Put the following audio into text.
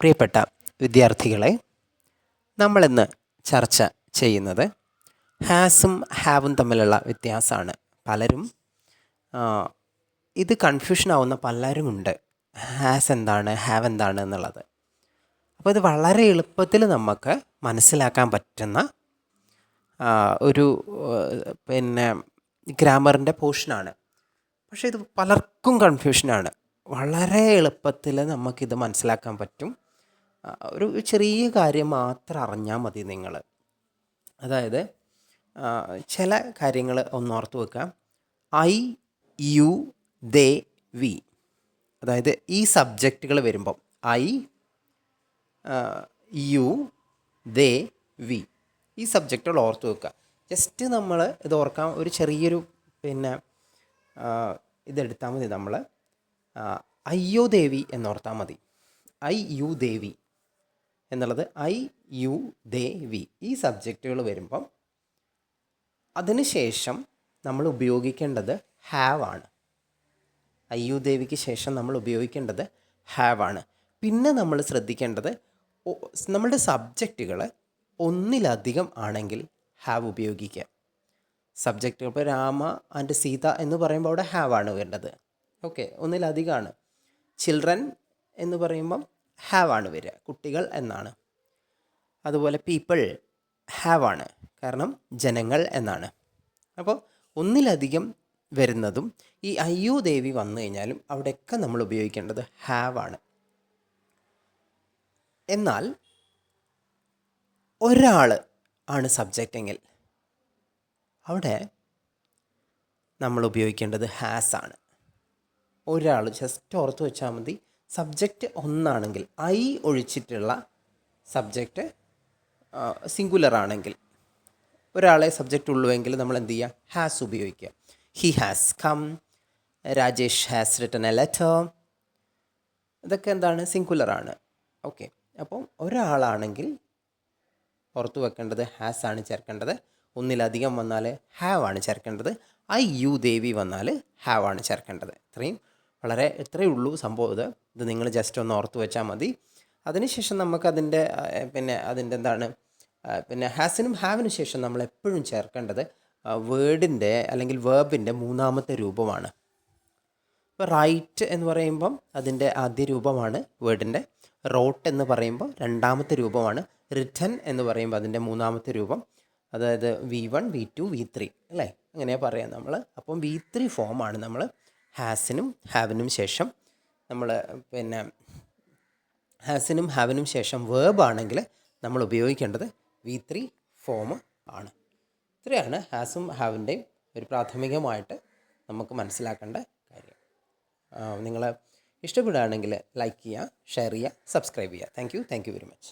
പ്രിയപ്പെട്ട വിദ്യാർത്ഥികളെ നമ്മളിന്ന് ചർച്ച ചെയ്യുന്നത് ഹാസും ഹാവും തമ്മിലുള്ള വ്യത്യാസമാണ്. പലരും ഇത് കൺഫ്യൂഷൻ ആവുന്ന പലരും ഉണ്ട് ഹാസ് എന്താണ് ഹാവ് എന്താണ് എന്നുള്ളത്. അപ്പോൾ ഇത് വളരെ എളുപ്പത്തിൽ നമുക്ക് മനസ്സിലാക്കാൻ പറ്റുന്ന ഒരു പിന്നെ ഗ്രാമറിന്റെ പോർഷനാണ് പക്ഷേ ഇത് പലർക്കും കൺഫ്യൂഷനാണ് വളരെ എളുപ്പത്തിൽ നമുക്കിത് മനസ്സിലാക്കാൻ പറ്റും. ഒരു ചെറിയ കാര്യം മാത്രം അറിഞ്ഞാൽ മതി നിങ്ങൾ. അതായത് ചില കാര്യങ്ങൾ ഒന്നോർത്ത് വെക്കാം ഐ യു ദേ വി. അതായത് ഈ സബ്ജക്റ്റുകൾ വരുമ്പം ഐ യു ദേ വി. ഈ സബ്ജക്റ്റുകൾ ഓർത്ത് വെക്കുക. ജസ്റ്റ് നമ്മൾ ഇത് ഓർക്കാം. ഒരു ചെറിയൊരു പിന്നെ ഇതെടുത്താൽ മതി നമ്മൾ. അയ്യോ ദേവി എന്നോർത്താൽ മതി. ഐ യു ദേവി എന്നുള്ളത് ഐ യു ദേ വി. ഈ സബ്ജക്റ്റുകൾ വരുമ്പം അതിനുശേഷം നമ്മൾ ഉപയോഗിക്കേണ്ടത് ഹാവ് ആണ്. ഐ യു ദേവിക്ക് ശേഷം നമ്മൾ ഉപയോഗിക്കേണ്ടത് ഹാവ് ആണ്. പിന്നെ നമ്മൾ ശ്രദ്ധിക്കേണ്ടത് നമ്മുടെ സബ്ജക്റ്റുകൾ ഒന്നിലധികം ആണെങ്കിൽ ഹാവ് ഉപയോഗിക്കുക. സബ്ജക്റ്റുകൾ ഇപ്പോൾ രാമ ആൻഡ് സീത എന്ന് പറയുമ്പോൾ അവിടെ ഹാവ് ആണ് വേണ്ടത്. ഓക്കെ ഒന്നിലധികമാണ് ചിൽഡ്രൻ എന്ന് പറയുമ്പം ഹാവ് ആണ് വരിക. കുട്ടികൾ എന്നാണ്. അതുപോലെ പീപ്പിൾ ഹാവ് ആണ്. കാരണം ജനങ്ങൾ എന്നാണ്. അപ്പോൾ ഒന്നിലധികം വരുന്നതും ഈ അയ്യോ ദേവി വന്നു കഴിഞ്ഞാലും അവിടെയൊക്കെ നമ്മൾ ഉപയോഗിക്കേണ്ടത് ഹാവ് ആണ്. എന്നാൽ ഒരാൾ ആണ് സബ്ജക്റ്റ് എങ്കിൽ അവിടെ നമ്മൾ ഉപയോഗിക്കേണ്ടത് ഹാസ് ആണ്. ഒരാൾ ജസ്റ്റ് ഓർത്ത് വെച്ചാൽ മതി. സബ്ജക്റ്റ് ഒന്നാണെങ്കിൽ ഐ ഒഴിച്ചിട്ടുള്ള സബ്ജക്റ്റ് സിംഗുലർ ആണെങ്കിൽ. ഒരാളെ സബ്ജക്റ്റ് ഉള്ളുവെങ്കിൽ നമ്മൾ എന്ത് ചെയ്യുക? ഹാസ് ഉപയോഗിക്കുക. He has come Rajesh has written a letter ഇതൊക്കെ എന്താണ്? സിംഗുലർ ആണ്. ഓക്കെ അപ്പം ഒരാളാണെങ്കിൽ ഓർത്തു വെക്കേണ്ടത് ഹാസ് ആണ് ചേർക്കേണ്ടത്. ഒന്നിലധികം വന്നാൽ ഹാവ് ആണ് ചേർക്കേണ്ടത്. ഐ യു ദേവി വന്നാൽ ഹാവ് ആണ് ചേർക്കേണ്ടത്. ഇത്രയും വളരെ ഇത്രയേ ഉള്ളൂ സംഭവം ഇത്. ഇത് നിങ്ങൾ ജസ്റ്റ് ഒന്ന് ഓർത്ത് വെച്ചാൽ മതി. അതിനുശേഷം നമുക്കതിന്റെ പിന്നെ അതിന്റെ എന്താണ് പിന്നെ ഹാസിനും ഹാവിനും ശേഷം നമ്മൾ എപ്പോഴും ചേർക്കേണ്ടത് വേർഡിന്റെ അല്ലെങ്കിൽ വേർബിന്റെ മൂന്നാമത്തെ രൂപമാണ്. ഇപ്പോൾ റൈറ്റ് എന്ന് പറയുമ്പം അതിന്റെ ആദ്യ രൂപമാണ് വേർഡിന്റെ റോട്ട് എന്ന് പറയുമ്പോൾ രണ്ടാമത്തെ രൂപമാണ് റിട്ടൺ എന്ന് പറയുമ്പോൾ അതിന്റെ മൂന്നാമത്തെ രൂപം അതായത് V one V two V three അല്ലേ? അങ്ങനെയാണ് പറയാം നമ്മൾ അപ്പം വി ത്രീ ഫോമാണ് നമ്മൾ ഹാസിനും ഹാവിനും ശേഷം നമ്മൾ പിന്നെ ഹാസിനും ഹാവിനും ശേഷം വേബ് ആണെങ്കിൽ നമ്മൾ ഉപയോഗിക്കേണ്ടത് വി ത്രീ ഫോം ആണ്. ഇത്രയാണ് ഹാസും ഹാവിന്റെയും ഒരു പ്രാഥമികമായിട്ട് നമുക്ക് മനസ്സിലാക്കേണ്ട കാര്യം. നിങ്ങൾ ഇഷ്ടപ്പെടുകയാണെങ്കിൽ ലൈക്ക് ചെയ്യുക ഷെയർ ചെയ്യുക സബ്സ്ക്രൈബ് ചെയ്യുക. Thank you thank you very much